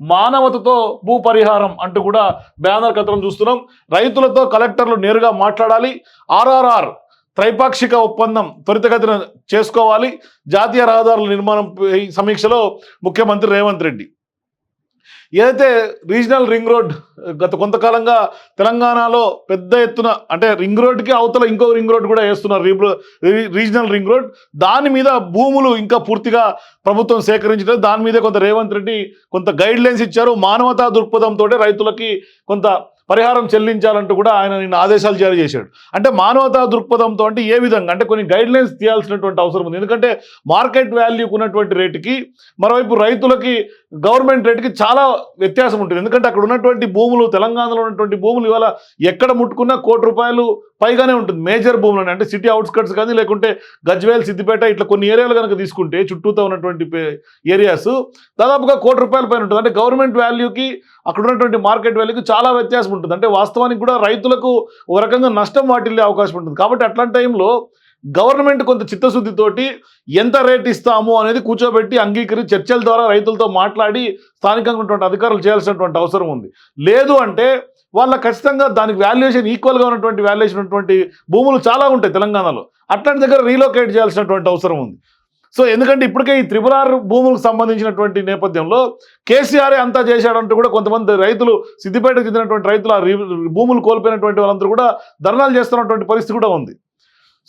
మానవతతో భూ పరిహారం అంటూ కూడా బ్యానర్ కథనం చూస్తున్నాం. రైతులతో కలెక్టర్లు నేరుగా మాట్లాడాలి. ఆర్ఆర్ఆర్ త్రైపాక్షిక ఒప్పందం త్వరితగతిన చేసుకోవాలి. జాతీయ రహదారుల నిర్మాణం సమీక్షలో ముఖ్యమంత్రి రేవంత్ రెడ్డి. ఏదైతే రీజనల్ రింగ్ రోడ్ గత కొంతకాలంగా తెలంగాణలో పెద్ద ఎత్తున అంటే రింగ్ రోడ్కి అవతల ఇంకో రింగ్ రోడ్ కూడా వేస్తున్నారు. Re- re- regional ring road. దాని మీద భూములు ఇంకా పూర్తిగా ప్రభుత్వం సేకరించడం దాని మీద కొంత రేవంత్ రెడ్డి కొంత గైడ్ లైన్స్ ఇచ్చారు. మానవతా దృక్పథంతో రైతులకి కొంత పరిహారం చెల్లించాలంటూ కూడా ఆయన నిన్న ఆదేశాలు జారీ చేశాడు. అంటే మానవతా దృక్పథంతో అంటే ఏ విధంగా? అంటే కొన్ని గైడ్ లైన్స్ తీయాల్సినటువంటి అవసరం ఉంది. ఎందుకంటే మార్కెట్ వాల్యూకు ఉన్నటువంటి రేటుకి మరోవైపు రైతులకి గవర్నమెంట్ రేటుకి చాలా వ్యత్యాసం ఉంటుంది. ఎందుకంటే అక్కడ ఉన్నటువంటి భూములు తెలంగాణలో ఉన్నటువంటి భూములు ఇవాళ ఎక్కడ ముట్టుకున్నా కోటి రూపాయలు పైగానే ఉంటుంది. మేజర్ భూములని అంటే సిటీ అవుట్స్కట్స్ కానీ లేకుంటే గజ్వేల్ సిద్దిపేట ఇట్లా కొన్ని ఏరియాలు కనుక తీసుకుంటే చుట్టూతో ఉన్నటువంటి ఏరియాస్ దాదాపుగా కోటి రూపాయల పైన ఉంటుంది. అంటే గవర్నమెంట్ వాల్యూకి అక్కడ ఉన్నటువంటి మార్కెట్ వాల్యూకి చాలా వ్యత్యాసం ఉంటుంది. అంటే వాస్తవానికి కూడా రైతులకు ఒక రకంగా నష్టం వాటిల్లే అవకాశం ఉంటుంది. కాబట్టి అట్లాంటి టైంలో గవర్నమెంట్ కొంత చిత్తశుద్ధితోటి ఎంత రేట్ ఇస్తాము అనేది కూర్చోబెట్టి అంగీకరించి చర్చల ద్వారా రైతులతో మాట్లాడి స్థానికంగా ఉన్నటువంటి అధికారులు చేయాల్సినటువంటి అవసరం ఉంది. లేదు అంటే వాళ్ళ ఖచ్చితంగా దానికి వాల్యుయేషన్ ఈక్వల్గా ఉన్నటువంటి వాల్యుయేషన్ ఉన్నటువంటి భూములు చాలా ఉంటాయి తెలంగాణలో. అట్లాంటి దగ్గర రీలోకేట్ చేయాల్సినటువంటి అవసరం ఉంది. సో ఎందుకంటే ఇప్పటికే ఈ త్రిపుర భూములకు సంబంధించినటువంటి నేపథ్యంలో కేసీఆర్ అంతా చేశాడంటూ కూడా కొంతమంది రైతులు సిద్దిపేటకు చెందినటువంటి రైతులు ఆ రీ- భూములు కోల్పోయినటువంటి వాళ్ళందరూ కూడా ధర్నాలు చేస్తున్నటువంటి పరిస్థితి కూడా ఉంది.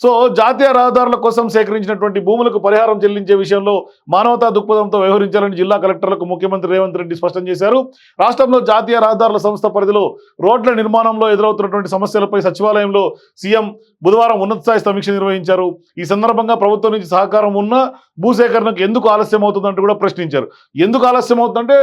సో జాతీయ రహదారుల కోసం సేకరించినటువంటి భూములకు పరిహారం చెల్లించే విషయంలో మానవతా దృక్పథంతో వ్యవహరించాలని జిల్లా కలెక్టర్లకు ముఖ్యమంత్రి రేవంత్ రెడ్డి స్పష్టం చేశారు. రాష్ట్రంలో జాతీయ రహదారుల సంస్థ పరిధిలో రోడ్ల నిర్మాణంలో ఎదురవుతున్నటువంటి సమస్యలపై సచివాలయంలో సీఎం బుధవారం ఉన్నత స్థాయి సమీక్ష నిర్వహించారు. ఈ సందర్భంగా ప్రభుత్వం నుంచి సహకారం ఉన్న భూసేకరణకు ఎందుకు ఆలస్యం అవుతుందంటూ కూడా ప్రశ్నించారు. ఎందుకు ఆలస్యం అవుతుందంటే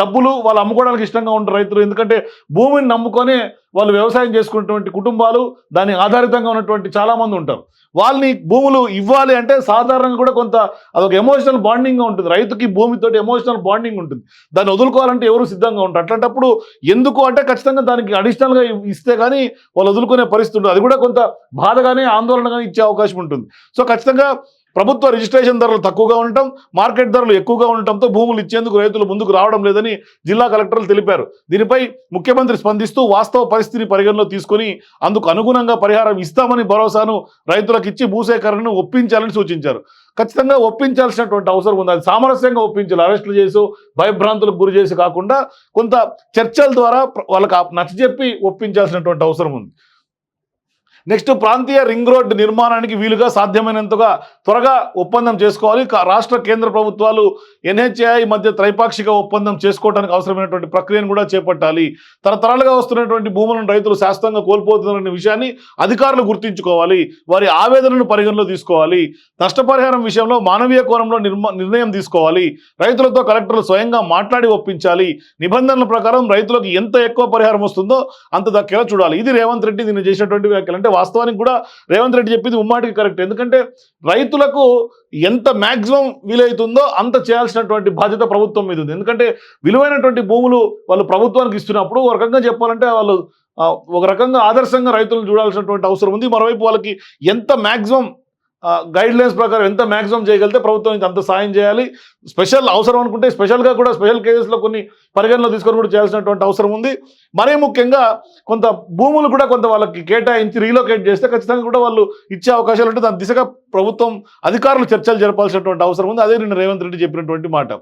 డబ్బులు వాళ్ళు అమ్ముకోవడానికి ఇష్టంగా ఉంటారు రైతులు. ఎందుకంటే భూమిని నమ్ముకొని వాళ్ళు వ్యవసాయం చేసుకున్నటువంటి కుటుంబాలు దాని ఆధారితంగా ఉన్నటువంటి చాలామంది ఉంటారు. వాళ్ళని భూములు ఇవ్వాలి అంటే సాధారణంగా కూడా కొంత అదొక ఎమోషనల్ బాండింగ్గా ఉంటుంది. రైతుకి భూమితోటి ఎమోషనల్ బాండింగ్ ఉంటుంది. దాన్ని వదులుకోవాలంటే ఎవరు సిద్ధంగా ఉంటారు? అట్లాంటప్పుడు ఎందుకు అంటే ఖచ్చితంగా దానికి అడిషనల్గా ఇస్తే కానీ వాళ్ళు వదులుకునే పరిస్థితి ఉంటుంది అది కూడా కొంత బాధగానే ఆందోళనగానే ఇచ్చే అవకాశం ఉంటుంది. సో ఖచ్చితంగా ప్రభుత్వ రిజిస్ట్రేషన్ ధరలు తక్కువగా ఉండటం మార్కెట్ ధరలు ఎక్కువగా ఉండటంతో భూములు ఇచ్చేందుకు రైతులు ముందుకు రావడం లేదని జిల్లా కలెక్టర్లు తెలిపారు. దీనిపై ముఖ్యమంత్రి స్పందిస్తూ వాస్తవ పరిస్థితిని పరిగణలో తీసుకొని అందుకు అనుగుణంగా పరిహారం ఇస్తామని భరోసాను రైతులకు ఇచ్చి భూసేకరణను ఒప్పించాలని సూచించారు. ఖచ్చితంగా ఒప్పించాల్సినటువంటి అవసరం ఉంది. అది సామరస్యంగా ఒప్పించాలి. అరెస్టులు చేసి భయభ్రాంతులకు గురి చేసి కాకుండా కొంత చర్చల ద్వారా వాళ్ళకి నచ్చజెప్పి ఒప్పించాల్సినటువంటి అవసరం ఉంది. నెక్స్ట్ ప్రాంతీయ రింగ్ రోడ్ నిర్మాణానికి వీలుగా సాధ్యమైనంతగా త్వరగా ఒప్పందం చేసుకోవాలి. కా- రాష్ట్ర కేంద్ర ప్రభుత్వాలు ఎన్హెచ్ఐ మధ్య త్రైపాక్షిక ఒప్పందం చేసుకోవడానికి అవసరమైనటువంటి ప్రక్రియను కూడా చేపట్టాలి. తరతరాలుగా వస్తున్నటువంటి భూములను రైతులు శాస్త్రంగా కోల్పోతున్నారనే విషయాన్ని అధికారులు గుర్తించుకోవాలి. వారి ఆవేదనను పరిగణలో తీసుకోవాలి. నష్టపరిహారం విషయంలో మానవీయ కోణంలో నిర్మ నిర్ణయం తీసుకోవాలి. రైతులతో కలెక్టర్లు స్వయంగా మాట్లాడి ఒప్పించాలి. నిబంధనల ప్రకారం రైతులకు ఎంత ఎక్కువ పరిహారం వస్తుందో అంత దక్కేలా చూడాలి. ఇది రేవంత్ రెడ్డి దీన్ని చేసినటువంటి వ్యాఖ్యలు. అంటే వాస్తవానికి కూడా రేవంత్ రెడ్డి చెప్పింది ఉమ్మాటికి కరెక్ట్. ఎందుకంటే రైతులకు ఎంత మ్యాక్సిమం వీలవుతుందో అంత చేయాల్సినటువంటి బాధ్యత ప్రభుత్వం మీద ఉంది. ఎందుకంటే విలువైనటువంటి భూములు వాళ్ళు ప్రభుత్వానికి ఇస్తున్నప్పుడు ఒక రకంగా చెప్పాలంటే వాళ్ళు ఒక రకంగా ఆదర్శంగా రైతులను చూడాల్సినటువంటి అవసరం ఉంది. మరోవైపు వాళ్ళకి ఎంత మ్యాక్సిమం గైడ్ లైన్స్ ప్రకారం ఎంత మ్యాక్సిమం చేయగలిగితే ప్రభుత్వం అంత సాయం చేయాలి. స్పెషల్ అవసరం అనుకుంటే స్పెషల్గా కూడా స్పెషల్ కేసెస్లో కొన్ని పరిగణలో తీసుకొని కూడా చేయాల్సినటువంటి అవసరం ఉంది. మరీ ముఖ్యంగా కొంత భూములు కూడా కొంత వాళ్ళకి కేటాయించి రీలోకేట్ చేస్తే ఖచ్చితంగా కూడా వాళ్ళు ఇచ్చే అవకాశాలు ఉంటే దాని దిశగా ప్రభుత్వం అధికారులు చర్చలు జరపాల్సినటువంటి అవసరం ఉంది. అదే నేను రేవంత్ రెడ్డి చెప్పినటువంటి మాట.